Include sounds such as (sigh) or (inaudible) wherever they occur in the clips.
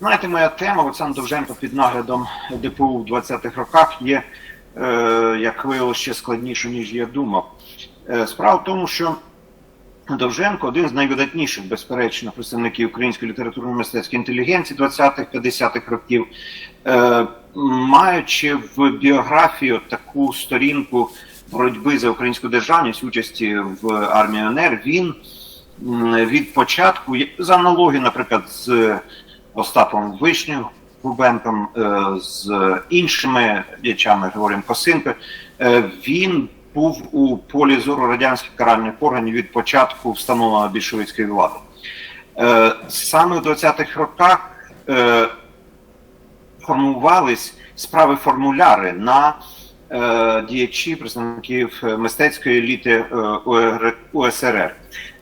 Знаєте, моя тема Олександр Довженко під наглядом ДПУ в 20-х роках є, е, як виявилося, ще складніше, ніж я думав. Е, справа в тому, що Довженко один з найвидатніших, безперечно, представників української літературно-мистецької інтелігенції 20-х-50-х років, е, маючи в біографії от таку сторінку боротьби за українську державність, участі в армії ОНР, він від початку, за аналогію, наприклад, з Остапом Вишню, Губенком, е, з іншими діячами Григорієм Косинко, е, він був у полі зору радянських каральних органів від початку встановлення більшовицької влади. Е, Саме в 20-х роках формувались справи формуляри на діячі представників е, мистецької еліти е, УСРР.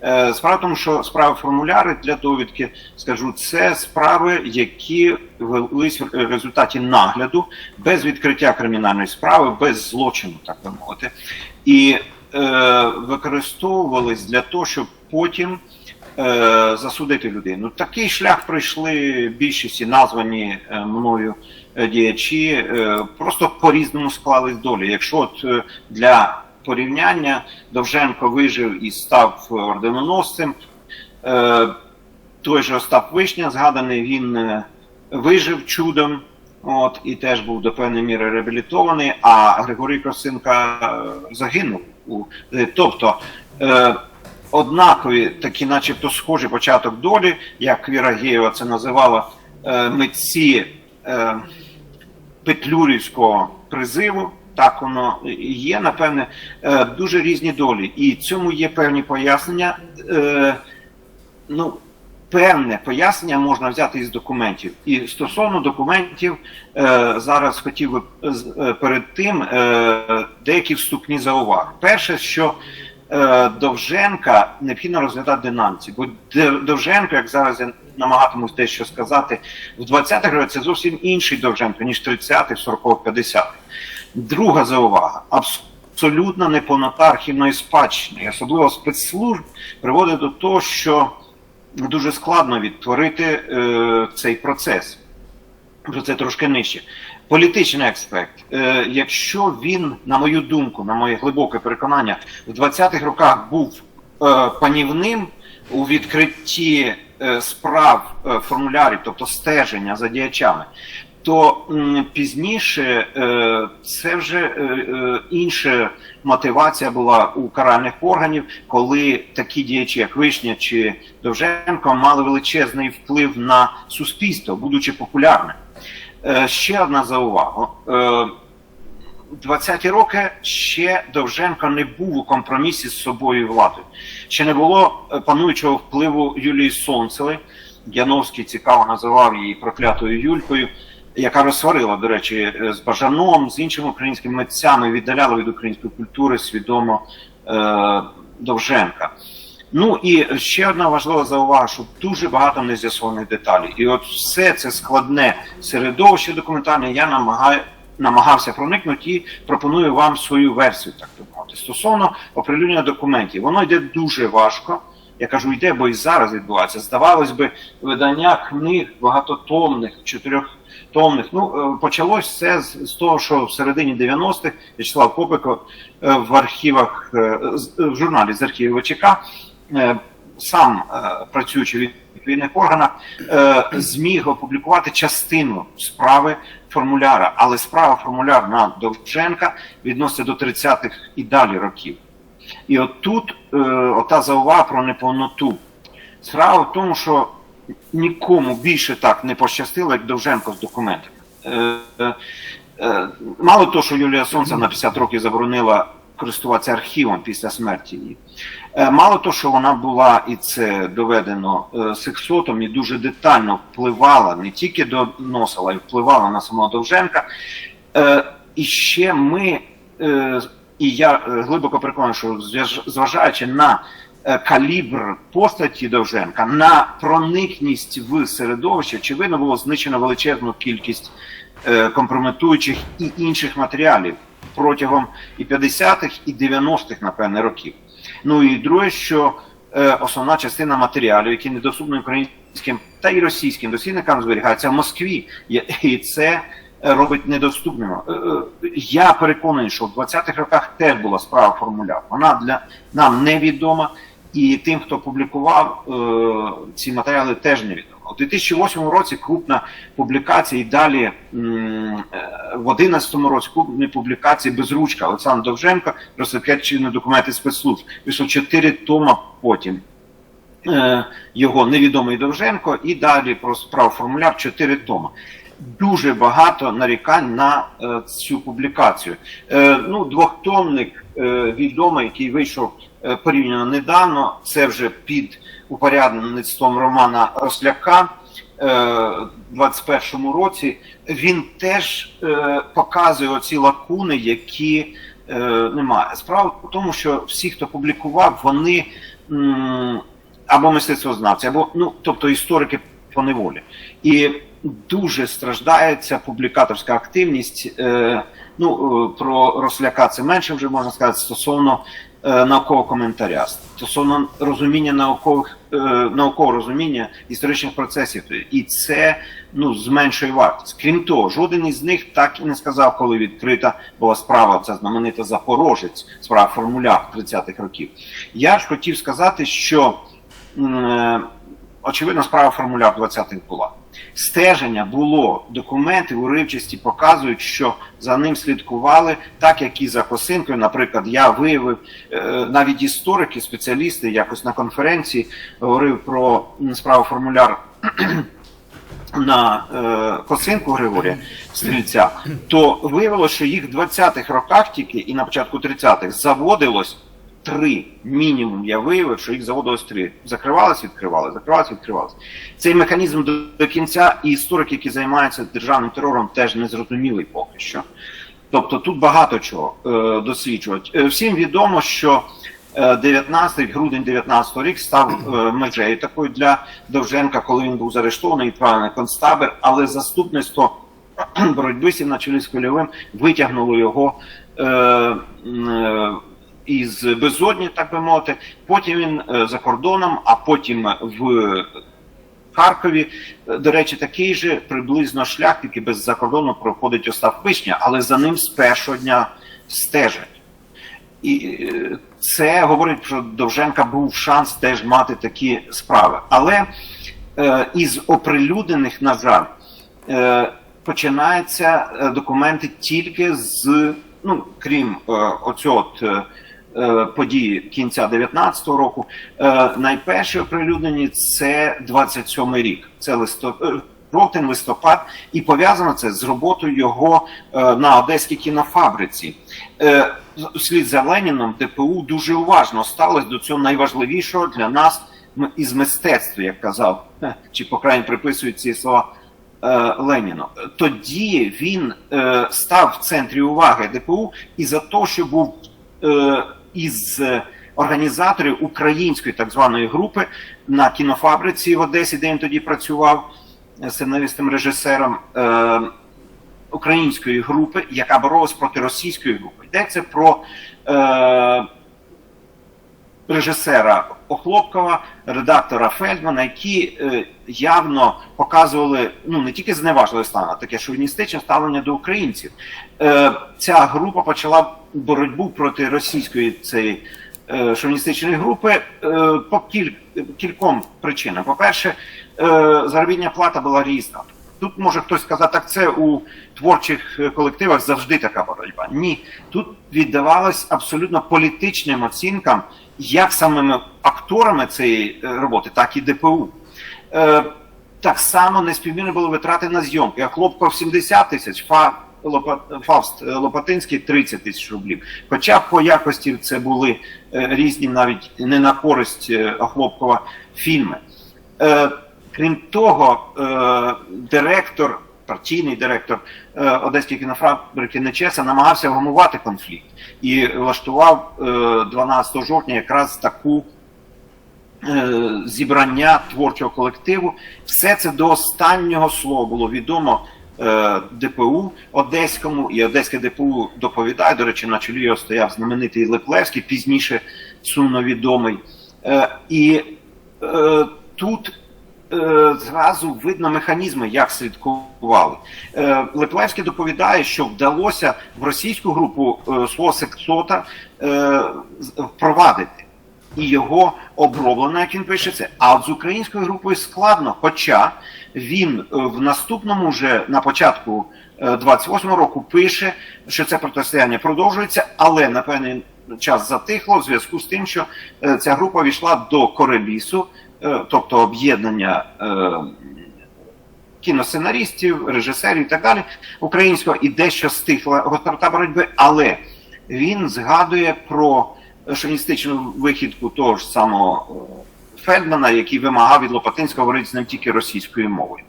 Е, Справа в тому, що справи формуляри для довідки, скажу, це справи, які велись в результаті нагляду без відкриття кримінальної справи, без злочину, так би мовити, і е, використовувались для того, щоб потім е, засудити людину. Такий шлях пройшли більшості названі е, мною е, діячі, е, просто по-різному склались долі. Якщо от е, для порівняння Довженко вижив і став орденоносцем, е, той же Остап Вишня, згаданий, він е, вижив чудом. От, і теж був до певної міри реабілітований, а Григорій Кросинка е, загинув. Е, тобто е, однакові, такі, начебто, схожі початок долі, як Віра Геєва це називала е, митці е, Петлюрівського призиву. Так воно і є, напевне, е, дуже різні долі. І цьому є певні пояснення. Ну, певне пояснення можна взяти із документів. І стосовно документів, зараз хотів би перед тим деякі вступні зауваги. Перше, що Довженка необхідно розглядати динаміці, бо Довженко, як зараз я намагатимусь дещо сказати, в 20-х роках це зовсім інший Довженко, ніж 30-х, 40-х, 50-х. Друга заувага. Абсолютна неповнота архівної спадщини, особливо спецслужб, приводить до того, що дуже складно відтворити е, цей процес. Про це трошки нижче. Політичний аспект. Е, якщо він, на мою думку, на моє глибоке переконання, в 20-х роках був е, панівним у відкритті е, справ формулярів, тобто стеження за діячами, то пізніше це вже інша мотивація була у каральних органів, коли такі діячі, як Вишня чи Довженко, мали величезний вплив на суспільство, будучи популярним. Е, ще одна заувага. Е, 20-ті роки ще Довженко не був у компромісі з собою і владою. Ще не було е, пануючого впливу Юлії Сонцевої. Яновський цікаво називав її проклятою Юлькою, яка розсварила, до речі, е, з Бажаном, з іншими українськими митцями, віддаляла від української культури свідомо е, Довженка. Ну і ще одна важлива заувага, що дуже багато нез'ясованих деталей. І от все це складне середовище документальне я намагаю, намагався проникнути і пропоную вам свою версію, так би мовити. Стосовно оприлюднення документів, воно йде дуже важко. Я кажу, йде, бо і зараз відбувається. Здавалось би, видання книг багатотомних, чотирьохтомних. Ну, е, почалось все з, з того, що в середині 90-х В'ячеслав Копико е, в архівах, е, в журналі з архіву ВЧК, е, сам е, працюючи в відповідних органах, е, зміг опублікувати частину справи формуляра, але справа формуляр на Довженка відноситься до 30-х і далі років. І от тут е, ота заувага про неповноту. Справа в тому, що нікому більше так не пощастило, як Довженко з документами. Е, е, е, мало того, що Юлія Сонця на 50 років заборонила користуватися архівом після смерті її. Е, Мало того, що вона була, і це доведено е, сексотом, і дуже детально впливала, не тільки доносила, і впливала на самого Довженка. Е, І ще ми, і я глибоко переконаний, що зважаючи на калібр постаті Довженка, на проникність в середовище, очевидно, було знищено величезну кількість компрометуючих і інших матеріалів протягом і 50-х, і 90-х, напевне, років. Ну і друге, що е, основна частина матеріалів, які недоступні українській та й російським дослідникам зберігається в Москві, і це е, робить недоступним. Е, е, Я переконаний, що в 20-х роках теж була справа формуляр. Вона для нам невідома, і тим, хто публікував е, ці матеріали, теж невідомо. У 2008 році крупна публікація і далі е, в 2011 році крупні публікації безручка Олександр Довженко розсекречені документи спецслужб. Вийшло 4 тома потім. Е, Його невідомий Довженко, і далі про справу формуляр 4 тома. Дуже багато нарікань на е, цю публікацію. Ну, двохтомник відомий, який вийшов порівняно недавно, це вже під упорядництвом Романа Росляка е, 21-му році. Він теж е, показує оці лакуни, які е, немає. Справа в тому, що всі, хто публікував, вони м, або мистецтвознавці, або ну, тобто історики по неволі. І дуже страждає ця публікаторська активність. Е, ну, е, про Росляка це менше вже можна сказати стосовно е, наукового коментаря, стосовно розуміння наукових е, наукового розуміння історичних процесів. І це ну, зменшує вартість. Крім того, жоден із них так і не сказав, коли відкрита була справа, ця знаменита Запорожець, справа формуляр 30-х років. Я ж хотів сказати, що м, очевидно, справа формуляр 20-х була. Стеження було, документи уривчасті показують, що за ним слідкували, так як і за Косинкою. Наприклад, я виявив е, навіть історики, спеціалісти якось на конференції говорив про справу формуляр (clears throat) на е, Косинку Григорія Стрільця, то виявилося, що їх в 20-х роках тільки і на початку 30-х заводилось три. Мінімум я виявив, що їх заводилось три. Закривалось, відкривали, закривалось, відкривалось. Цей механізм до, до кінця і історики, які займаються державним терором, теж не зрозумілий поки що. Тобто тут багато чого е, досліджувати. Е, всім відомо, що е, 19 грудень 19 рік став е, межею такою для Довженка, коли він був заарештований відправлений на концтабір, але заступництво (clears throat) боротьби на чолі з Хвильовим витягнуло його е, е, із безодні, так би мовити. Потім він е, за кордоном, а потім в Харкові. Е, До речі, такий же приблизно шлях, тільки без закордону проходить Остап Вишня, але за ним з першого дня стежать. І е, це говорить, що Довженка був шанс теж мати такі справи. Але е, із оприлюднених, на жаль, е, починаються документи тільки з, ну, крім е, оцього от, події кінця 19-го року. Е, найперші оприлюднені це 27-й рік. Це листопад. Жовтень, листопад, і пов'язано це з роботою його е, на одеській кінофабриці. Е, слід за Леніном ДПУ дуже уважно ставилось до цього найважливішого для нас із мистецтва, як казав, е, чи по крайній приписують ці слова е, Леніну. Тоді він е, став в центрі уваги ДПУ і за те, що був е, із е, організаторів української так званої групи на кінофабриці в Одесі, де він тоді працював е, сценаристом режисером е, української групи, яка боролась проти російської групи. Йдеться про е, режисера Охлопкова, редактора Фельдмана, які е, явно показували ну не тільки зневажливе ставлення, а таке шовіністичне ставлення до українців. Е, ця група почала боротьбу проти російської цієї е, шовіністичної групи по кіль, кільком причинам. По-перше, заробітня плата була різна. Тут може хтось сказати, так це у творчих колективах завжди така боротьба. Ні, тут віддавалось абсолютно політичним оцінкам, як самими акторами цієї е, роботи, так і ДПУ. Е, так само неспівмірно були витрати на зйомки. А Хлопков 70 тисяч, Фа, Лопа- Фауст е, Лопатинський 30 тисяч рублів. Хоча по якості це були е, різні навіть не на користь е, Охлопкова фільми. Е, Крім того, е, директор, партійний директор е, Одеської кінофабрики Нечеса намагався вгамувати конфлікт і влаштував е, 12 жовтня якраз таку е, зібрання творчого колективу. Все це до останнього слова було відомо е, ДПУ Одеському, і Одеське ДПУ доповідає. До речі, на чолі його стояв знаменитий Леплевський, пізніше сумно відомий. Е, і е, тут е, зразу видно механізми, як слідкували. Е, Леплевський доповідає, що вдалося в російську групу е, свого сексота е, впровадити. І його оброблено, як він пише це. А от з українською групою складно, хоча він е, в наступному вже на початку е, 28-го року пише, що це протистояння продовжується, але на певний час затихло в зв'язку з тим, що е, ця група війшла до Корелісу, е, тобто об'єднання е, кіносценаристів, режисерів і так далі українського, і дещо стихла гострота боротьби, але він згадує про шовіністичну вихідку того ж самого е, Фельдмана, який вимагав від Лопатинського говорити з ним тільки російською мовою.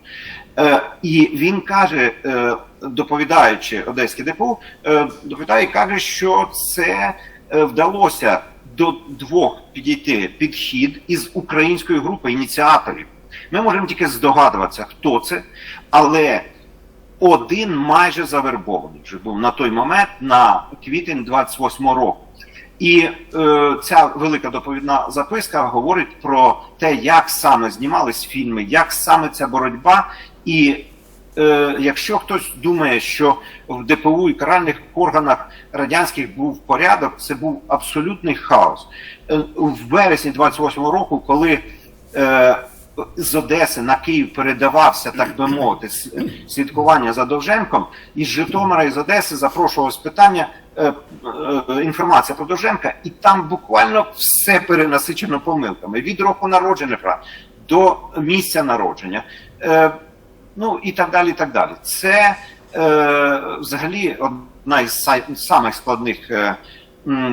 Е, і він каже, е, доповідаючи Одеське ДПУ, е, доповідає каже, що це е, вдалося до двох підійти підхід із української групи ініціаторів. Ми можемо тільки здогадуватися, хто це, але один майже завербований вже був на той момент на квітень 28 року. І е, ця велика доповідна записка говорить про те, як саме знімались фільми, як саме ця боротьба. І е, якщо хтось думає, що в ДПУ і каральних органах радянських був порядок, це був абсолютний хаос. Е, в вересні 28-го року, коли е, з Одеси на Київ передавався, так би мовити, слідкування за Довженком, із Житомира і з Одеси запрошувалось питання. Інформація про Довженка, і там буквально все перенасичено помилками від року народження до місця народження, ну і так далі. і так далі. Це е, взагалі одна із самих складних е,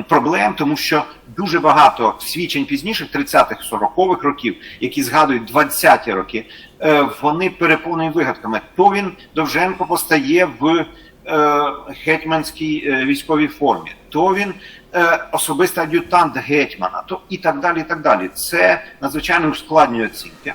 проблем, тому що дуже багато свідчень пізніше, 30-х, 40-х років, які згадують 20-ті роки, е, вони переповнені вигадками. То він Довженко постає в е, гетьманській е, військовій формі, то він е, особистий ад'ютант гетьмана, то і так далі. і так далі. Це надзвичайно ускладнює оцінки.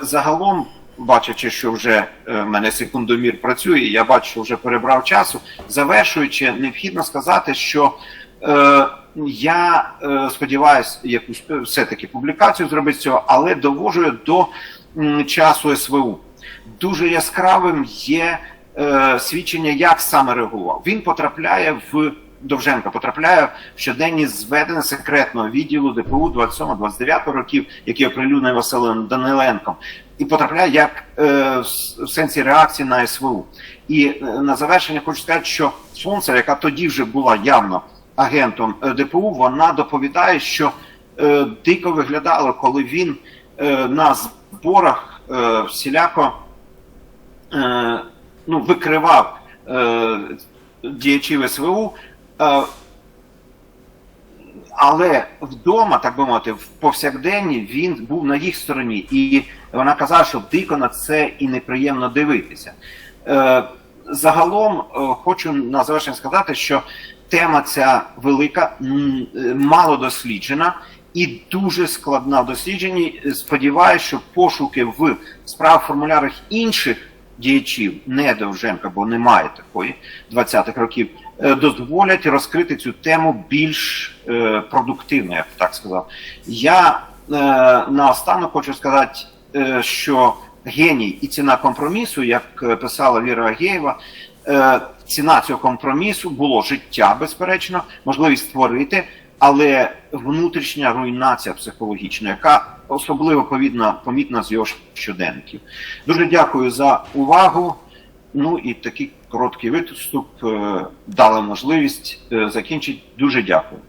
Загалом, бачачи, що вже е, в мене секундомір працює, я бачу, що вже перебрав часу. Завершуючи, необхідно сказати, що е, я е, сподіваюся, якусь е, все-таки публікацію зробити цього, але довожу до м, часу СВУ. Дуже яскравим є е, свідчення, як саме реагував. Він потрапляє в Довженко, потрапляє в щоденні зведення секретного відділу ДПУ 27-29 років, який оприлюднив Василем Даниленком, і потрапляє як е, в сенсі реакції на СВУ. І е, на завершення хочу сказати, що Сонце, яка тоді вже була явно агентом е, ДПУ, вона доповідає, що е, дико виглядало, коли він е, на зборах е, всіляко е, ну, викривав е, діячів СВУ, е, але вдома, так би мовити, в повсякденні він був на їх стороні, і вона казала, що дико на це і неприємно дивитися. Е, загалом е, хочу на завершення сказати, що тема ця велика, е, мало досліджена і дуже складна в дослідженні. Сподіваюся, що пошуки в справ формулярах інших діячів, не Довженка, бо немає такої 20-х років, дозволять розкрити цю тему більш е, продуктивно, я б так сказав. Я е, наостанок хочу сказати, е, що геній і ціна компромісу, як е, писала Віра Агєєва, е, ціна цього компромісу було життя, безперечно, можливість створити, але внутрішня руйнація психологічна, яка особливо повідна, помітна з його щоденників. Дуже дякую за увагу. Ну і такий короткий виступ дала дали можливість е, закінчити. Дуже дякую.